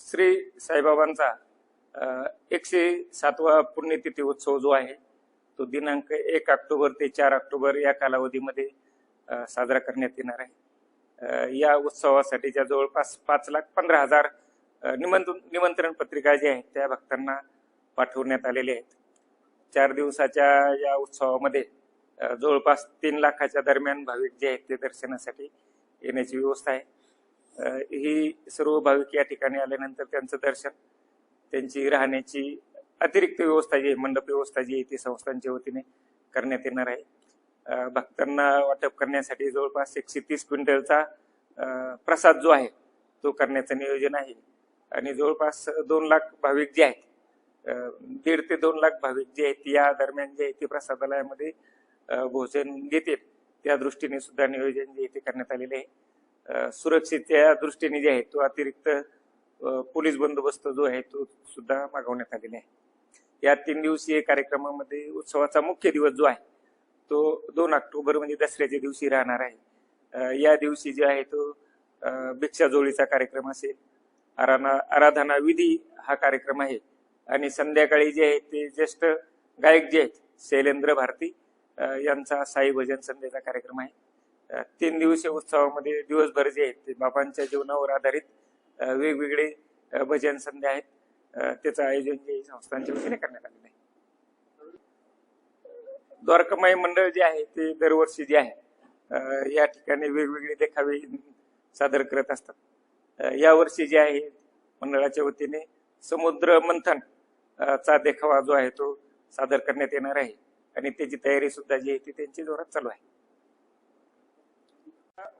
श्री साईबाबांचा एकशे सातवा पुण्यतिथी उत्सव जो आहे तो दिनांक एक ऑक्टोबर ते चार ऑक्टोबर या कालावधीमध्ये साजरा करण्यात येणार आहे. या उत्सवासाठीच्या जवळपास पाच लाख पंधरा हजार निमंत्रण निमंत्रण पत्रिका ज्या आहेत त्या भक्तांना पाठवण्यात आलेल्या आहेत. चार दिवसाच्या या उत्सवामध्ये जवळपास तीन लाखाच्या दरम्यान भाविक जे आहेत ते दर्शनासाठी येण्याची व्यवस्था आहे. ही सर्व भाविक या ठिकाणी आल्यानंतर त्यांचं दर्शन त्यांची राहण्याची अतिरिक्त व्यवस्था जी आहे मंडप व्यवस्था जी आहे ती संस्थांच्या वतीने करण्यात येणार आहे. भक्तांना वाटप करण्यासाठी जवळपास एकशे तीस क्विंटलचा प्रसाद जो आहे तो करण्याचं नियोजन आहे. आणि जवळपास दोन लाख भाविक जे आहेत दीड ते दोन लाख भाविक जे आहेत या दरम्यान जे आहे ते प्रसादालयामध्ये भोजन घेतील. त्या दृष्टीने सुद्धा नियोजन जे आहे ते करण्यात आलेले आहे. सुरक्षेच्या दृष्टीने जे आहे तो अतिरिक्त पोलीस बंदोबस्त जो आहे तो सुद्धा मागवण्यात आलेला आहे. या तीन दिवसीय कार्यक्रमामध्ये उत्सवाचा मुख्य दिवस जो आहे तो दोन ऑक्टोबर म्हणजे दसऱ्याच्या दिवशी राहणार आहे. या दिवशी जे आहे तो भिक्षाजोळीचा कार्यक्रम असेल आराधना आराधना विधी हा कार्यक्रम आहे आणि संध्याकाळी जे आहे ते ज्येष्ठ गायक जे आहेत शैलेंद्र भारती यांचा साई भजन संध्याचा कार्यक्रम आहे. तीन दिवसीय उत्सवामध्ये दिवसभर जे आहेत ते बाबांच्या जीवनावर आधारित वेगवेगळे भजन संध्या आहेत. त्याचं आयोजन जे संस्थांच्या वतीने करण्यात आलेलं आहे. द्वारकामाई मंडळ जे आहे ते दरवर्षी जे आहे या ठिकाणी वेगवेगळे देखावे सादर करत असतात. यावर्षी जे आहे मंडळाच्या वतीने समुद्र मंथन चा देखावा जो आहे तो सादर करण्यात येणार आहे. आणि त्याची तयारी सुद्धा जी आहे ती त्यांची जोरात चालू आहे.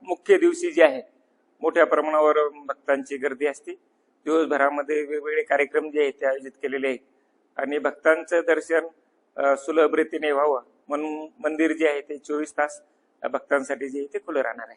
मुख्य दिवशी जे आहे मोठ्या प्रमाणावर भक्तांची गर्दी असते. दिवसभरामध्ये वेगवेगळे कार्यक्रम जे आहेत ते आयोजित केलेले आहेत. आणि भक्तांचं दर्शन सुलभ रीतीने व्हावं म्हणून मंदिर जे आहे ते चोवीस तास भक्तांसाठी जे आहे ते खुलं राहणार आहे.